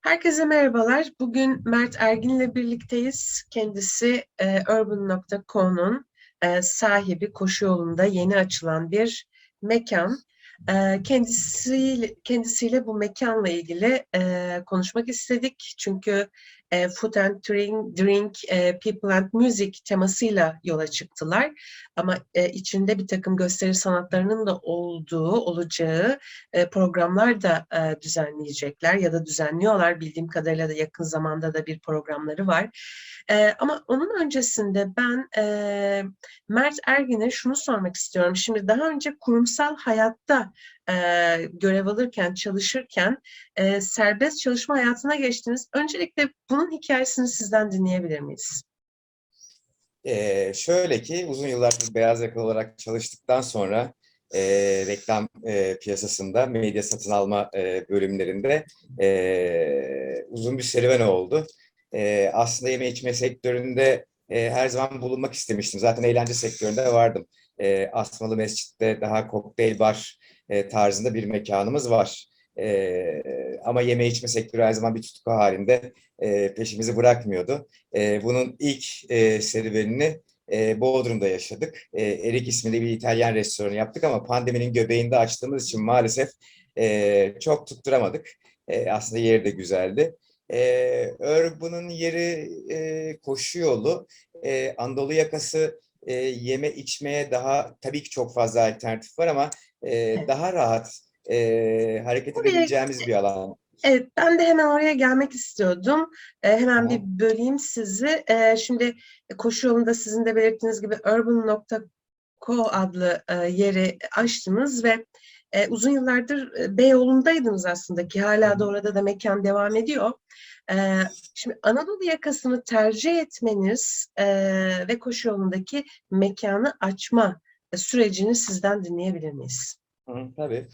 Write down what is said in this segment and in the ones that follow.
Herkese merhabalar. Bugün Mert Ergin'le birlikteyiz. Kendisi e, Urban.co'nun e, sahibi koşu yolunda yeni açılan bir mekan. E, kendisiyle, kendisiyle bu mekanla ilgili e, konuşmak istedik. Çünkü e, Food and Drink, drink e, People and Music temasıyla yola çıktılar. Ama e, içinde bir takım gösteri sanatlarının da olduğu, olacağı e, programlar da e, düzenleyecekler ya da düzenliyorlar. Bildiğim kadarıyla da yakın zamanda da bir programları var. E, ama onun öncesinde ben e, Mert Ergin'e şunu sormak istiyorum. Şimdi daha önce kurumsal hayatta e, görev alırken, çalışırken e, serbest çalışma hayatına geçtiniz. Öncelikle bunun hikayesini sizden dinleyebilir miyiz? Ee, şöyle ki uzun yıllardır beyaz yakalı olarak çalıştıktan sonra e, reklam e, piyasasında medya satın alma e, bölümlerinde e, uzun bir serüven oldu. E, aslında yeme içme sektöründe e, her zaman bulunmak istemiştim. Zaten eğlence sektöründe vardım. E, Asmalı Mescid'de daha kokteyl bar e, tarzında bir mekanımız var. E, ama yeme içme sektörü her zaman bir tutku halinde e, peşimizi bırakmıyordu. E, bunun ilk e, serüvenini e, Bodrum'da yaşadık. E, Erik isminde bir İtalyan restoranı yaptık ama pandeminin göbeğinde açtığımız için maalesef e, çok tutturamadık. E, aslında yeri de güzeldi. E, Urban'ın yeri e, koşu yolu. E, Anadolu yakası e, yeme içmeye daha tabii ki çok fazla alternatif var ama e, daha rahat e, hareket Oraya- edebileceğimiz bir alan. Evet, ben de hemen oraya gelmek istiyordum. E, hemen bir Tamam. böleyim sizi. E, şimdi koşu yolunda sizin de belirttiğiniz gibi urban.co adlı e, yeri açtınız ve e, uzun yıllardır e, Beyoğlu'ndaydınız aslında ki hala da orada da mekan devam ediyor. E, şimdi Anadolu yakasını tercih etmeniz e, ve koşu yolundaki mekanı açma e, sürecini sizden dinleyebilir miyiz? Hı, tabii.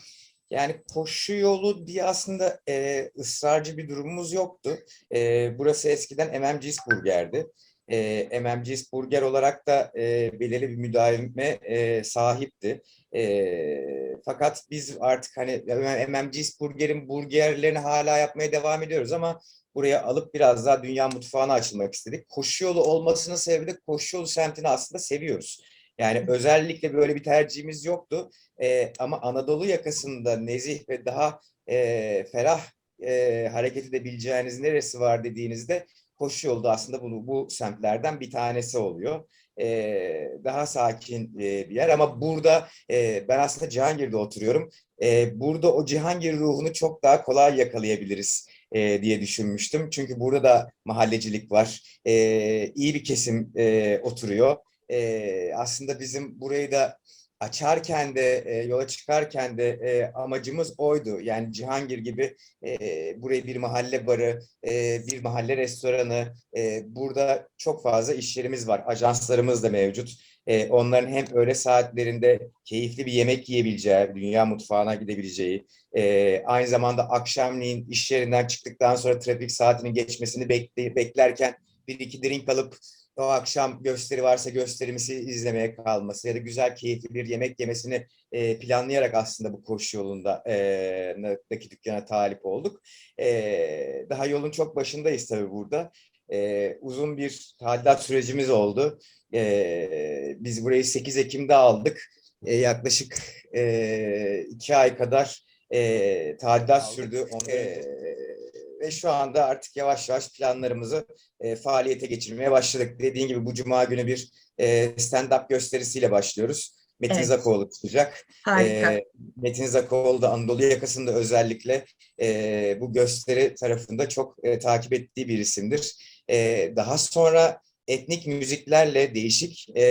Yani koşu yolu diye aslında e, ısrarcı bir durumumuz yoktu. E, burası eskiden MMG's Burger'di. E, MMG's Burger olarak da e, belirli bir müdavime e, sahipti. E, fakat biz artık hani MMG's Burger'in burgerlerini hala yapmaya devam ediyoruz ama buraya alıp biraz daha dünya mutfağına açılmak istedik. Koşu yolu olmasının sebebi de koşu yolu semtini aslında seviyoruz. Yani özellikle böyle bir tercihimiz yoktu. E, ama Anadolu yakasında nezih ve daha e, ferah e, hareket edebileceğiniz neresi var dediğinizde koşu yolu da aslında bu, bu semtlerden bir tanesi oluyor. E, daha sakin e, bir yer ama burada e, ben aslında Cihangir'de oturuyorum. E, burada o Cihangir ruhunu çok daha kolay yakalayabiliriz e, diye düşünmüştüm. Çünkü burada da mahallecilik var. E, iyi bir kesim e, oturuyor. E, aslında bizim burayı da açarken de e, yola çıkarken de e, amacımız oydu. Yani Cihangir gibi e, burayı bir mahalle barı, e, bir mahalle restoranı, e, burada çok fazla iş yerimiz var. Ajanslarımız da mevcut. E, onların hem öğle saatlerinde keyifli bir yemek yiyebileceği, dünya mutfağına gidebileceği, e, aynı zamanda akşamleyin iş yerinden çıktıktan sonra trafik saatinin geçmesini bekle, beklerken bir iki drink alıp o akşam gösteri varsa gösterimizi izlemeye kalması ya da güzel keyifli bir yemek yemesini e, planlayarak aslında bu koşu yolunda e, daki dükkana talip olduk. E, daha yolun çok başındayız tabii burada. E, uzun bir tadilat sürecimiz oldu. E, biz burayı 8 Ekim'de aldık. E, yaklaşık e, iki ay kadar e, tadilat sürdü. E, ve şu anda artık yavaş yavaş planlarımızı e, faaliyete geçirmeye başladık. Dediğin gibi bu cuma günü bir e, stand-up gösterisiyle başlıyoruz. Metin Evet. Zakoğlu çıkacak. Harika. E, Metin Zakoğlu da Anadolu yakasında özellikle e, bu gösteri tarafında çok e, takip ettiği bir isimdir. E, daha sonra etnik müziklerle, değişik e,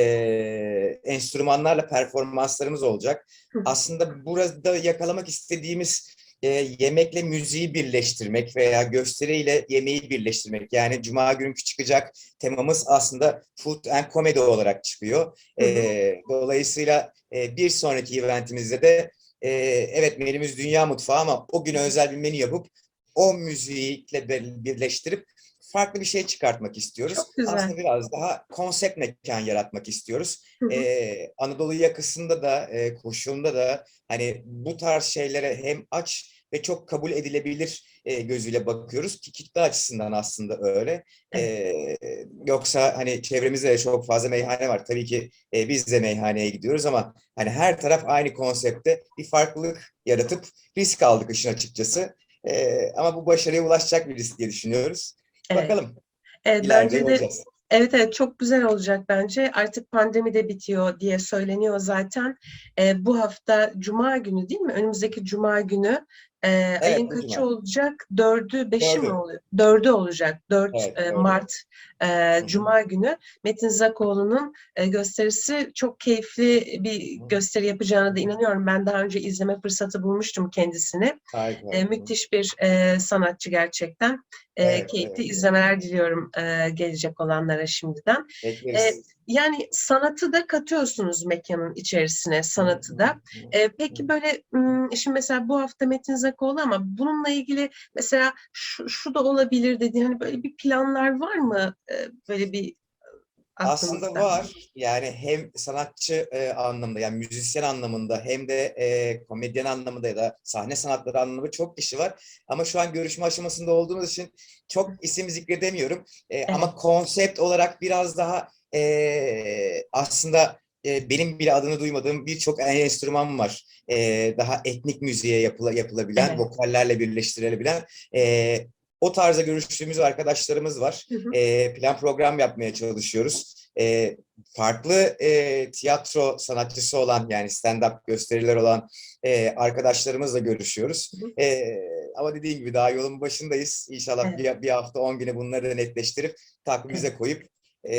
enstrümanlarla performanslarımız olacak. Hı. Aslında burada yakalamak istediğimiz e, yemekle müziği birleştirmek veya gösteriyle yemeği birleştirmek. Yani Cuma günkü çıkacak temamız aslında food and comedy olarak çıkıyor. E, dolayısıyla e, bir sonraki eventimizde de e, evet menümüz dünya mutfağı ama o güne özel bir menü yapıp o müzikle bir- birleştirip farklı bir şey çıkartmak istiyoruz. Çok güzel. Aslında biraz daha konsept mekan yaratmak istiyoruz. Hı hı. Ee, Anadolu yakasında da e, koşulunda da hani bu tarz şeylere hem aç ve çok kabul edilebilir e, gözüyle bakıyoruz ki kitle açısından aslında öyle. E, yoksa hani çevremizde de çok fazla meyhane var. Tabii ki e, biz de meyhaneye gidiyoruz ama hani her taraf aynı konsepte bir farklılık yaratıp risk aldık işin açıkçası. E, ama bu başarıya ulaşacak bir risk diye düşünüyoruz. Evet. Bakalım. Evet, İleride bence de. Evet evet çok güzel olacak bence. Artık pandemi de bitiyor diye söyleniyor zaten. Ee, bu hafta Cuma günü değil mi? Önümüzdeki Cuma günü e, ayın bu kaçı Cuma. olacak? Dördü, beşi mi oluyor? Dördü olacak. 4 Evet, e. Mart e, Cuma günü Metin Zakoğlu'nun e, gösterisi çok keyifli bir gösteri yapacağına da inanıyorum. Ben daha önce izleme fırsatı bulmuştum kendisini. Harika. E, müthiş bir e, sanatçı gerçekten. E, Evet, keyifli evet. izlemeler diliyorum e, gelecek olanlara şimdiden. Bekleriz. Yani sanatı da katıyorsunuz mekanın içerisine, sanatı da. E, peki böyle, şimdi mesela bu hafta Metin Zakoğlu ama bununla ilgili mesela şu, şu da olabilir dediğin hani böyle bir planlar var mı? E, böyle bir e, Aslında var. Yani hem sanatçı e, anlamında yani müzisyen anlamında hem de e, komedyen anlamında ya da sahne sanatları anlamında çok kişi var. Ama şu an görüşme aşamasında olduğumuz için çok isim zikredemiyorum. E, Ama konsept olarak biraz daha e, aslında e, benim bile adını duymadığım birçok enstrüman var. E, daha etnik müziğe yapıla, yapılabilen, Evet. vokallerle birleştirilebilen. E, o tarzda görüştüğümüz arkadaşlarımız var Hı hı. e, plan program yapmaya çalışıyoruz. E, farklı e, tiyatro sanatçısı olan yani stand-up gösteriler olan e, arkadaşlarımızla görüşüyoruz. Hı E, ama dediğim gibi daha yolun başındayız. İnşallah Evet. bir, bir hafta 10 güne bunları netleştirip takvimimize koyup e,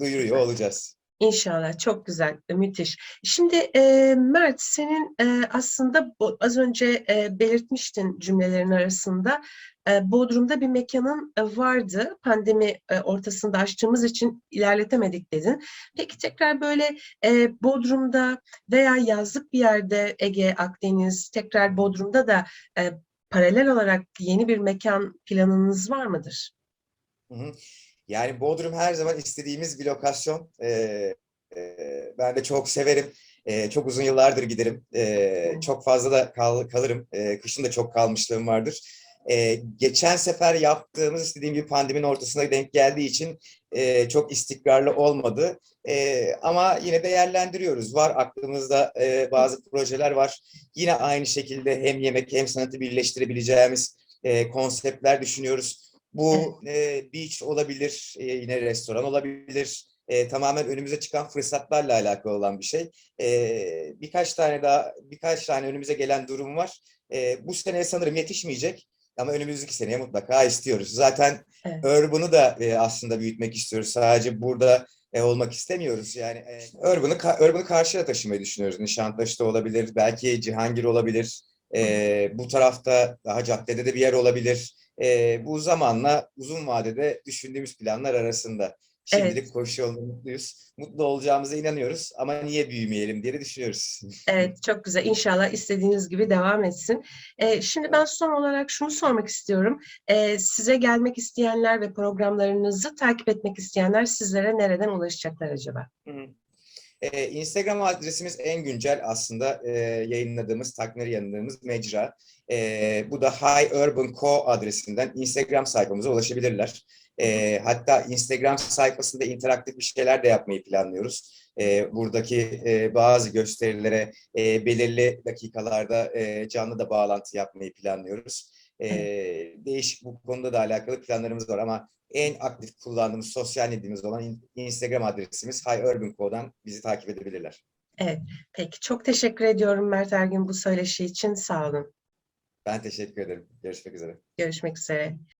duyuruyor olacağız. İnşallah çok güzel, e, müthiş. Şimdi e, Mert senin e, aslında az önce e, belirtmiştin cümlelerin arasında e, Bodrum'da bir mekanın e, vardı. Pandemi e, ortasında açtığımız için ilerletemedik dedin. Peki tekrar böyle e, Bodrum'da veya yazlık bir yerde Ege, Akdeniz, tekrar Bodrum'da da e, paralel olarak yeni bir mekan planınız var mıdır? Hı hı. Yani Bodrum her zaman istediğimiz bir lokasyon. Ee, e, ben de çok severim. Ee, çok uzun yıllardır giderim. Hı. çok fazla da kal- kalırım. Ee, kışın da çok kalmışlığım vardır. Ee, geçen sefer yaptığımız istediğim gibi pandeminin ortasına denk geldiği için e, çok istikrarlı olmadı. Ee, ama yine değerlendiriyoruz. Var aklımızda e, bazı projeler var. Yine aynı şekilde hem yemek hem sanatı birleştirebileceğimiz e, konseptler düşünüyoruz. Bu e, beach olabilir, e, yine restoran olabilir. E, tamamen önümüze çıkan fırsatlarla alakalı olan bir şey. E, birkaç tane daha, birkaç tane önümüze gelen durum var. E, bu sene sanırım yetişmeyecek ama önümüzdeki seneye mutlaka istiyoruz. Zaten Evet. Urban'ı da e, aslında büyütmek istiyoruz. Sadece burada e, olmak istemiyoruz. Yani e, Urban'ı Urban'ı karşıya taşımayı düşünüyoruz. Nişantaşı'da olabilir, belki Cihangir olabilir. E, bu tarafta daha caddede de bir yer olabilir. E, bu zamanla uzun vadede düşündüğümüz planlar arasında. Şimdilik Evet. koşu yolunda mutluyuz. Mutlu olacağımıza inanıyoruz ama niye büyümeyelim diye düşünüyoruz. Evet, çok güzel. İnşallah istediğiniz gibi devam etsin. Ee, şimdi ben son olarak şunu sormak istiyorum. Ee, size gelmek isteyenler ve programlarınızı takip etmek isteyenler sizlere nereden ulaşacaklar acaba? Hı hı. Ee, Instagram adresimiz en güncel aslında e, yayınladığımız, takvimleri yayınladığımız mecra. Ee, bu da High Urban Co adresinden Instagram sayfamıza ulaşabilirler. Ee, hatta Instagram sayfasında interaktif bir şeyler de yapmayı planlıyoruz. Ee, buradaki e, bazı gösterilere e, belirli dakikalarda e, canlı da bağlantı yapmayı planlıyoruz. Ee, değişik bu konuda da alakalı planlarımız var ama en aktif kullandığımız sosyal medyamız olan in- Instagram adresimiz Urban Co'dan bizi takip edebilirler. Peki, çok teşekkür ediyorum Mert Ergin bu söyleşi için. Sağ olun. Ben teşekkür ederim. Görüşmek üzere. Görüşmek üzere.